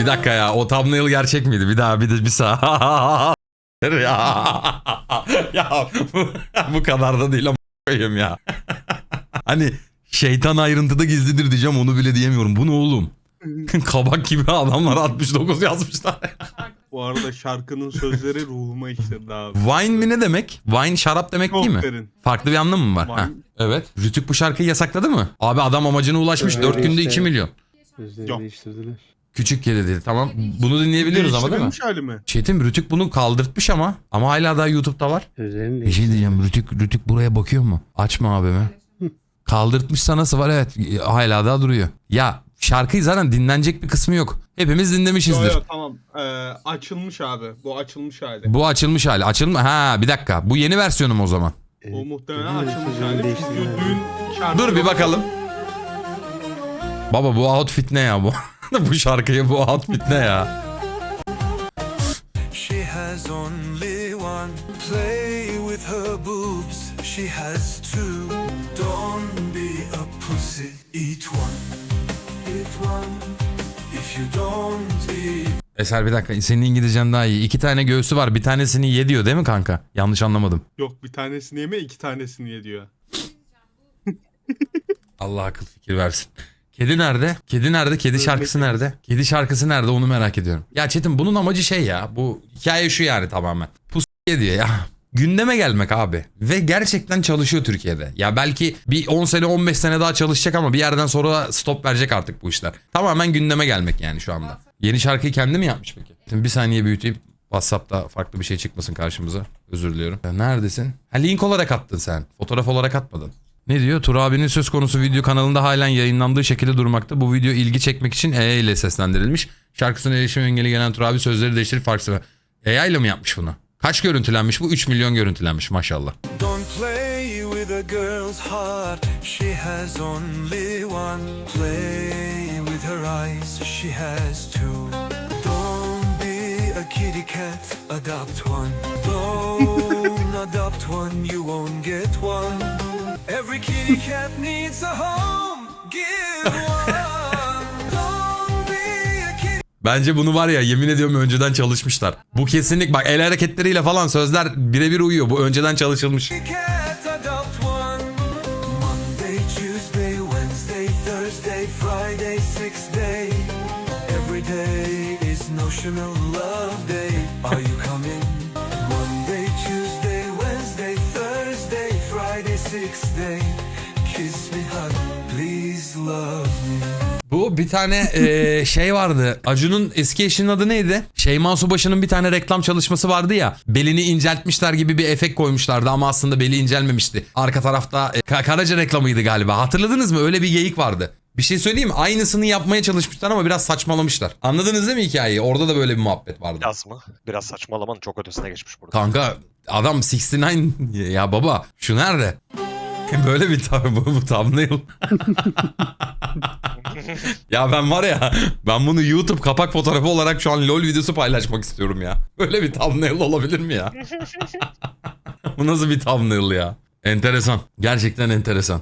Bir dakika ya o thumbnail gerçek miydi? Bir daha bir de bir sağ. ya. ya bu, bu kadar da değil ama koyayım ya. hani şeytan ayrıntıda gizlidir diyeceğim onu bile diyemiyorum. Bu ne oğlum? Kabak gibi adamlar 69 yazmışlar. Bu arada şarkının sözleri ruhuma işledi abi. Wine mi ne demek? Wine şarap demek değil mi? Çok derin. Farklı bir anlamı mı var? Wine. Ha, evet. Rütük bu şarkıyı yasakladı mı? Abi adam amacına ulaşmış. Öyle 4 günde işte. 2 milyon. Sözleri Yok. değiştirdiler. Küçük kedi dedi. Tamam. Bunu dinleyebiliyoruz ama değil mi? Değiştirilmiş hali mi? Çetin Rütük bunu kaldırtmış ama. Ama hala daha YouTube'da var. Sözlerini Bir şey diyeceğim. Rütük, Rütük buraya bakıyor mu? Açma abime. Kaldırtmışsa nasıl var? Evet. Hala daha duruyor. Ya şarkıyı zaten dinlenecek bir kısmı yok. Hepimiz Yo, dinlemişizdir. yo, tamam. Ee, açılmış abi. Bu açılmış hali. Bu açılmış hali. Açılma. Ha bir dakika. Bu yeni versiyonum o zaman. Bu muhtemelen Sözlerini açılmış hali. Çünkü dün şarkı... Dur bir bakalım. Baba bu outfit ne ya bu? bu şarkıya bu outfit ne ya? She has only one. Play with her boobs. She has two. Don't be a pussy. Eat one. Eat one. If you don't eat. Eser bir dakika. Senin İngilizcen daha iyi. İki tane göğsü var. Bir tanesini ye diyor değil mi kanka? Yanlış anlamadım. Yok bir tanesini yeme iki tanesini ye diyor. Allah akıl fikir versin. Kedi nerede? Kedi nerede? Kedi şarkısı nerede? Kedi şarkısı nerede? Onu merak ediyorum. Ya Çetin bunun amacı şey ya. Bu hikaye şu yani tamamen. Pus diyor ya. Gündeme gelmek abi. Ve gerçekten çalışıyor Türkiye'de. Ya belki bir 10 sene 15 sene daha çalışacak ama bir yerden sonra stop verecek artık bu işler. Tamamen gündeme gelmek yani şu anda. Yeni şarkıyı kendi mi yapmış peki? Şimdi bir saniye büyüteyim. WhatsApp'ta farklı bir şey çıkmasın karşımıza. Özür diliyorum. Ya neredesin? Ha link olarak attın sen. Fotoğraf olarak atmadın. Ne diyor? Tur abinin söz konusu video kanalında halen yayınlandığı şekilde durmakta. Bu video ilgi çekmek için EA ile seslendirilmiş. Şarkısına erişim engeli gelen Tur abi sözleri değiştirip farklı. EA ile mi yapmış bunu? Kaç görüntülenmiş bu? 3 milyon görüntülenmiş maşallah. Don't play with a girl's heart. She has only one. Play with her eyes. She has two. Don't be a kitty cat. Adopt one. Don't adopt one. You won't get one. Every kitty cat needs a home. Give one. Don't be a kitty Bence bunu var ya yemin ediyorum önceden çalışmışlar. Bu kesinlik bak el hareketleriyle falan sözler birebir uyuyor. Bu önceden çalışılmış. cat. Adopt one. Monday, Tuesday, Wednesday, Thursday, Friday, six day. Every day is notional love day. Are you coming? bu bir tane e, şey vardı. Acun'un eski eşinin adı neydi? Şeyma Subaşı'nın bir tane reklam çalışması vardı ya. Belini inceltmişler gibi bir efekt koymuşlardı ama aslında beli incelmemişti. Arka tarafta e, Karaca reklamıydı galiba. Hatırladınız mı? Öyle bir geyik vardı. Bir şey söyleyeyim mi? Aynısını yapmaya çalışmışlar ama biraz saçmalamışlar. Anladınız değil mi hikayeyi? Orada da böyle bir muhabbet vardı. Biraz mı? Biraz saçmalamanın çok ötesine geçmiş burada. Kanka adam 69 ya baba şu nerede? Böyle bir tabi bu, bu thumbnail. ya ben var ya ben bunu YouTube kapak fotoğrafı olarak şu an LOL videosu paylaşmak istiyorum ya. Böyle bir thumbnail olabilir mi ya? bu nasıl bir thumbnail ya? Enteresan. Gerçekten enteresan.